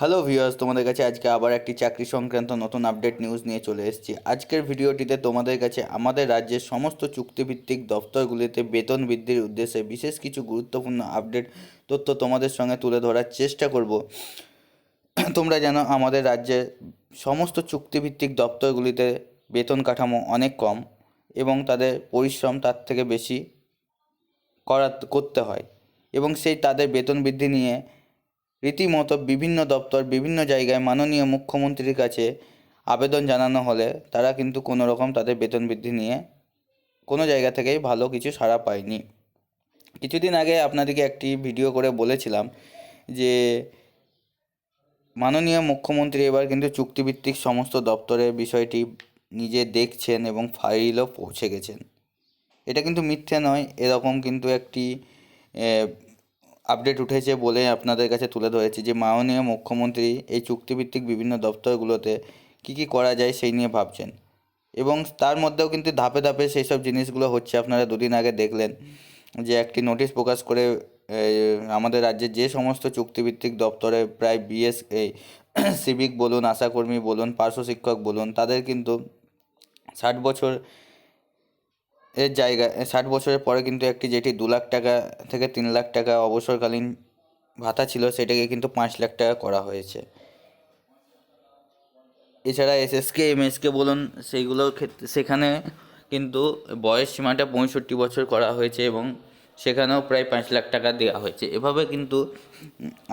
Hello viewers তোমাদের কাছে আজকে আবার একটি চাকরি সংক্রান্ত নতুন আপডেট নিউজ নিয়ে চলে এসেছি। আজকের ভিডিওটিতে তোমাদের কাছে আমাদের রাজ্যের সমস্ত চুক্তিভিত্তিক দপ্তরগুলিতে বেতন বৃদ্ধির উদ্দেশ্যে বিশেষ কিছু গুরুত্বপূর্ণ আপডেট তথ্য তোমাদের সঙ্গে তুলে ধরার চেষ্টা করব। তোমরা জানো আমাদের রাজ্যের সমস্ত চুক্তিভিত্তিক দপ্তরগুলিতে বেতন কাঠামো অনেক কম এবং তাদের পরিশ্রম তার থেকে বেশি করা করতে হয় এবং সেই তাদের বেতন বৃদ্ধি নিয়ে রীতিমতো বিভিন্ন দপ্তর বিভিন্ন জায়গায় মাননীয় মুখ্যমন্ত্রীর কাছে আবেদন জানানো হলে তারা কিন্তু কোনো রকম তাদের বেতন বৃদ্ধি নিয়ে কোনো জায়গা থেকেই ভালো কিছু সাড়া পায়নি। কিছুদিন আগে আপনাদেরকে একটি ভিডিও করে বলেছিলাম যে মাননীয় মুখ্যমন্ত্রী এবার কিন্তু চুক্তিভিত্তিক সমস্ত দপ্তরের বিষয়টি নিজে দেখছেন এবং ফাইলও পৌঁছে গেছেন। এটা কিন্তু মিথ্যে নয়, এরকম কিন্তু একটি আপডেট উঠেছে বলে আপনাদের কাছে তুলে ধরেছি যে মাননীয় মুখ্যমন্ত্রী এই চুক্তিভিত্তিক বিভিন্ন দপ্তরগুলোতে কী কী করা যায় সেই নিয়ে ভাবছেন। এবং তার মধ্যেও কিন্তু ধাপে ধাপে সেই সব জিনিসগুলো হচ্ছে। আপনারা দুদিন আগে দেখলেন যে একটি নোটিশ প্রকাশ করে আমাদের রাজ্যের যে সমস্ত চুক্তিভিত্তিক দপ্তরে প্রায় বিএস, এই, সিভিক বলুন, আশাকর্মী বলুন, পার্শ্ব শিক্ষক বলুন, তাদের কিন্তু ষাট বছর এর জায়গায় ষাট বছরের পরে কিন্তু একটি যেটি দু লাখ টাকা থেকে তিন লাখ টাকা অবসরকালীন ভাতা ছিল, সেটাকে কিন্তু পাঁচ লাখ টাকা করা হয়েছে। এছাড়া এসএসকে এমএসকে বলুন সেইগুলোর ক্ষেত্রে সেখানে কিন্তু বয়স সীমাটা পঁয়ষট্টি বছর করা হয়েছে এবং সেখানেও প্রায় পাঁচ লাখ টাকা দেওয়া হয়েছে। এভাবে কিন্তু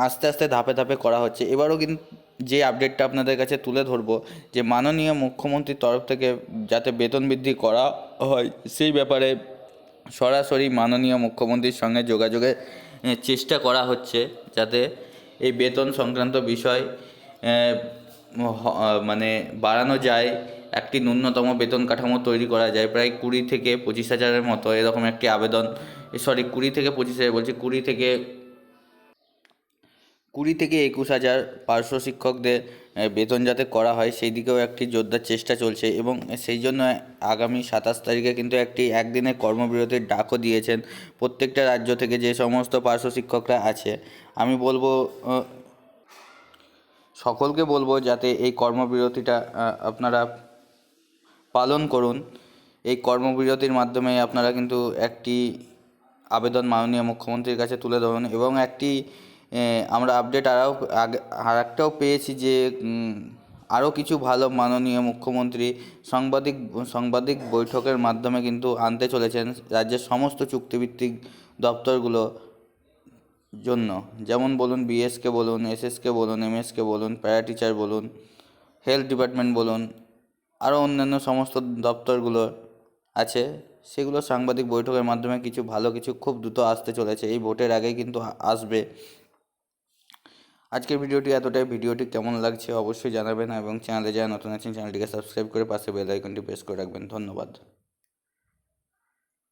আস্তে আস্তে ধাপে ধাপে করা হচ্ছে। এবারও কিন্তু যে আপডেটটা আপনাদের কাছে তুলে ধরবো, যে মাননীয় মুখ্যমন্ত্রীর তরফ থেকে যাতে বেতন বৃদ্ধি করা হয়, সেই ব্যাপারে সরাসরি মাননীয় মুখ্যমন্ত্রীর সঙ্গে যোগাযোগের চেষ্টা করা হচ্ছে, যাতে এই বেতন সংক্রান্ত বিষয় মানে বাড়ানো যায়, একটি ন্যূনতম বেতন কাঠামো তৈরি করা যায়, প্রায় কুড়ি থেকে পঁচিশ হাজারের মতো এরকম একটি আবেদন সরি কুড়ি থেকে পঁচিশ হাজার বলছি, কুড়ি থেকে কুড়ি থেকে একুশ হাজার পার্শ্ব শিক্ষকদের বেতন যাতে করা হয়, সেই দিকেও একটি জোরদার চেষ্টা চলছে এবং সেই জন্য আগামী সাতাশ তারিখে কিন্তু একটি একদিনের কর্মবিরতির ডাকও দিয়েছেন প্রত্যেকটা রাজ্য থেকে যে সমস্ত পার্শ্ব শিক্ষকরা আছে। আমি বলব সকলকে বলব যাতে এই কর্মবিরতিটা আপনারা পালন করুন। এই কর্মবিরতির মাধ্যমে আপনারা কিন্তু একটি আবেদন মাননীয় মুখ্যমন্ত্রীর কাছে তুলে ধরুন এবং একটি আমরা আপডেট আরও আগে আর একটাও পেয়েছি যে আরও কিছু ভালো মাননীয় মুখ্যমন্ত্রী সাংবাদিক সাংবাদিক বৈঠকের মাধ্যমে কিন্তু আনতে চলেছেন রাজ্যের সমস্ত চুক্তিভিত্তিক দপ্তরগুলো জন্য। যেমন বলুন বিএসকে বলুন এসএসকে বলুন এমএসকে বলুন প্যারা টিচার বলুন হেলথ ডিপার্টমেন্ট বলুন, আরও অন্যান্য সমস্ত দপ্তরগুলো আছে। সেগুলো সাংবাদিক বৈঠকের মাধ্যমে কিছু ভালো কিছু খুব দ্রুত আসতে চলেছে। এই ভোটের আগেই কিন্তু আসবে। আজকের ভিডিওটি এতটাই। ভিডিওটি কেমন লাগছে অবশ্যই জানাবেন এবং চ্যানেলে যারা নতুন আছেন, চ্যানেলটিকে সাবস্ক্রাইব করে পাশে বেল আইকনটি প্রেস করে রাখবেন। ধন্যবাদ।